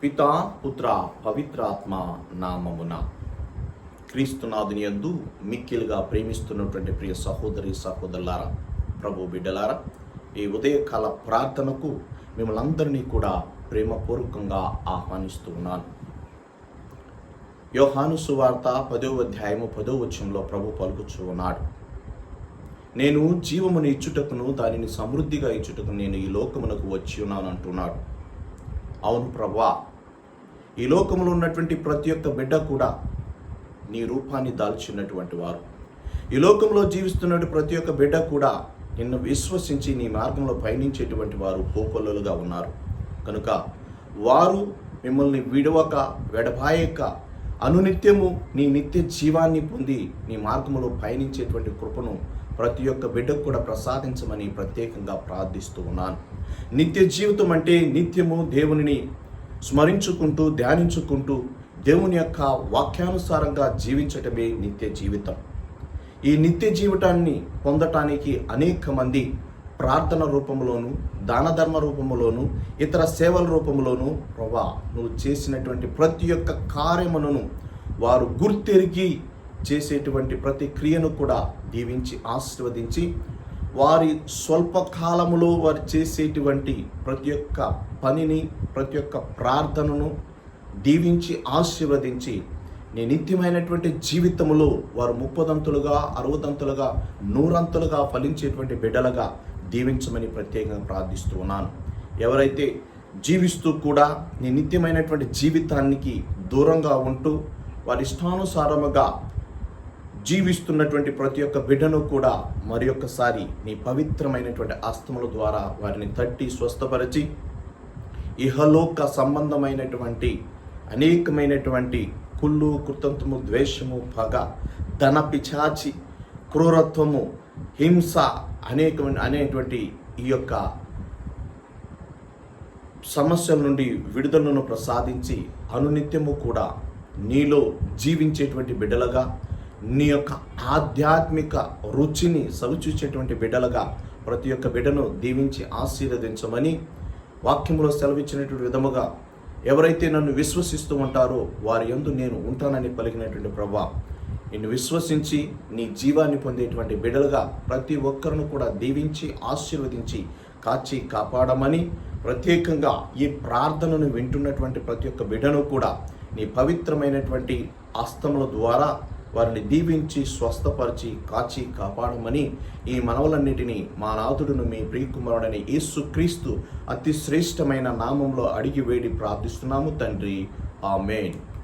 పితా పుత్ర పవిత్రాత్మ నామమున. క్రీస్తునాథుని యందు మిక్కిలుగా ప్రేమిస్తున్నటువంటి ప్రియ సహోదరి సహోదరులారా ప్రభు బిడ్డలారా ఈ ఉదయకాల ప్రార్థనకు మిమ్మల్ని అందరినీ కూడా ప్రేమపూర్వకంగా ఆహ్వానిస్తూ ఉన్నాను. యోహాను సువార్త పదో అధ్యాయము పదో వచ్చంలో ప్రభు పలుకుచూ ఉన్నాడు. నేను జీవమును ఇచ్చుటకును దానిని సమృద్ధిగా ఇచ్చుటకు నేను ఈ లోకమునకు వచ్చి ఉన్నాను అంటున్నాడు. అవును ప్రభా ఈ లోకంలో ఉన్నటువంటి ప్రతి ఒక్క బిడ్డ కూడా నీ రూపాన్ని దాల్చినటువంటి వారు. ఈ లోకంలో జీవిస్తున్నటువంటి ప్రతి ఒక్క బిడ్డ కూడా నిన్ను విశ్వసించి నీ మార్గంలో పయనించేటువంటి వారు కోకొల్లలుగా ఉన్నారు. కనుక వారు మిమ్మల్ని విడవక వెడబాయక అనునిత్యము నీ నిత్య జీవాన్ని పొంది నీ మార్గములో పయనించేటువంటి కృపను ప్రతి ఒక్క బిడ్డకు కూడా ప్రసాదించమని ప్రత్యేకంగా ప్రార్థిస్తూ ఉన్నాను. నిత్య జీవితం అంటే నిత్యము దేవునిని స్మరించుకుంటూ ధ్యానించుకుంటూ దేవుని యొక్క వాక్యానుసారంగా జీవించటమే నిత్య జీవితం. ఈ నిత్య జీవితాన్ని పొందటానికి అనేక మంది ప్రార్థన రూపంలోను దాన ధర్మ రూపంలోను ఇతర సేవల రూపంలోను ప్రభా నువ్వు చేసినటువంటి ప్రతి ఒక్క కార్యములను వారు గుర్తెరిగి చేసేటువంటి ప్రతి క్రియను కూడా దీవించి ఆశీర్వదించి వారి స్వల్పకాలములో వారు చేసేటువంటి ప్రతి ఒక్క పనిని ప్రతి ఒక్క ప్రార్థనను దీవించి ఆశీర్వదించి నీ నిత్యమైనటువంటి జీవితములో వారు ముప్పదంతులుగా అరవదంతులుగా నూరంతులుగా ఫలించేటువంటి బిడ్డలుగా దీవించమని ప్రత్యేకంగా ప్రార్థిస్తూ ఉన్నాను. ఎవరైతే జీవిస్తూ కూడా నీ నిత్యమైనటువంటి జీవితానికి దూరంగా ఉంటూ వారి ఇష్టానుసారముగా జీవిస్తున్నటువంటి ప్రతి ఒక్క బిడ్డను కూడా మరి ఒక్కసారి నీ పవిత్రమైనటువంటి ఆస్తముల ద్వారా వారిని తట్టి స్వస్థపరిచి ఇహలోక సంబంధమైనటువంటి అనేకమైనటువంటి కుళ్ళు కృతంతము ద్వేషము పగ ధన పిచాచి క్రూరత్వము హింస అనేకమైన అనేటువంటి ఈ యొక్క సమస్యల నుండి విడుదలను ప్రసాదించి అనునిత్యము కూడా నీలో జీవించేటువంటి బిడ్డలుగా నీ యొక్క ఆధ్యాత్మిక రుచిని సవిచూచేటువంటి బిడ్డలుగా ప్రతి ఒక్క బిడ్డను దీవించి ఆశీర్వదించమని వాక్యంలో సెలవిచ్చినటువంటి విధముగా ఎవరైతే నన్ను విశ్వసిస్తూ ఉంటారో వారి ఎందు నేను ఉంటానని పలికినటువంటి ప్రభా నిన్ను విశ్వసించి నీ జీవాన్ని పొందేటువంటి బిడలుగా ప్రతి ఒక్కరిని కూడా దీవించి ఆశీర్వదించి కాచి కాపాడమని ప్రత్యేకంగా ఈ ప్రార్థనను వింటున్నటువంటి ప్రతి ఒక్క బిడను కూడా నీ పవిత్రమైనటువంటి అస్తముల ద్వారా వారిని దీవించి స్వస్థపరిచి కాచి కాపాడమని ఈ మనవులన్నిటినీ మా నాథుడును మీ ప్రియకుమారుడని యేసు క్రీస్తు అతి శ్రేష్టమైన నామంలో అడిగి వేడి ప్రార్థిస్తున్నాము తండ్రి. ఆమెన్.